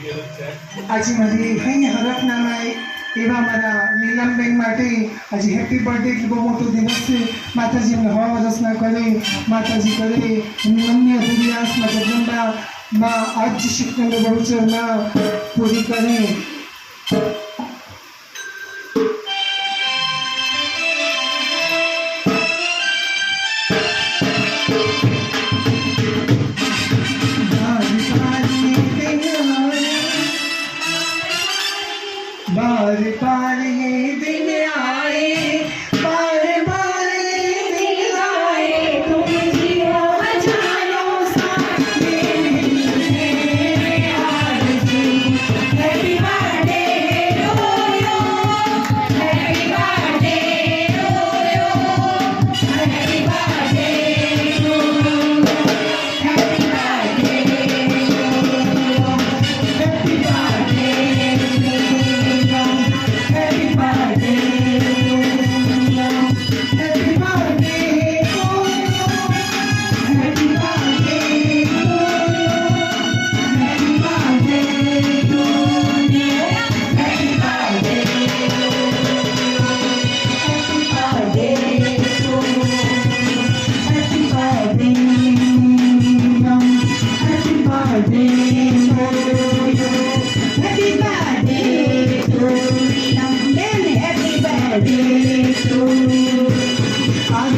આજે મારી અહીં હરખનામા એવા મારા નીલમબેન માટે આજે હેપી બર્થડે કે બહુ મોટો દિવસ છે. માતાજી એમને હવા રચના કરે, માતાજી કરે. નમ્ય હૃદયાસમાં જગદંબા માં, આજ શિક્ષણ બહુચરમાં પૂરી કરે. बार बार ये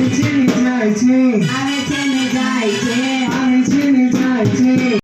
આવે છે ને જાય છે આવે છે ને જાય છે આવે છે ને જાય છે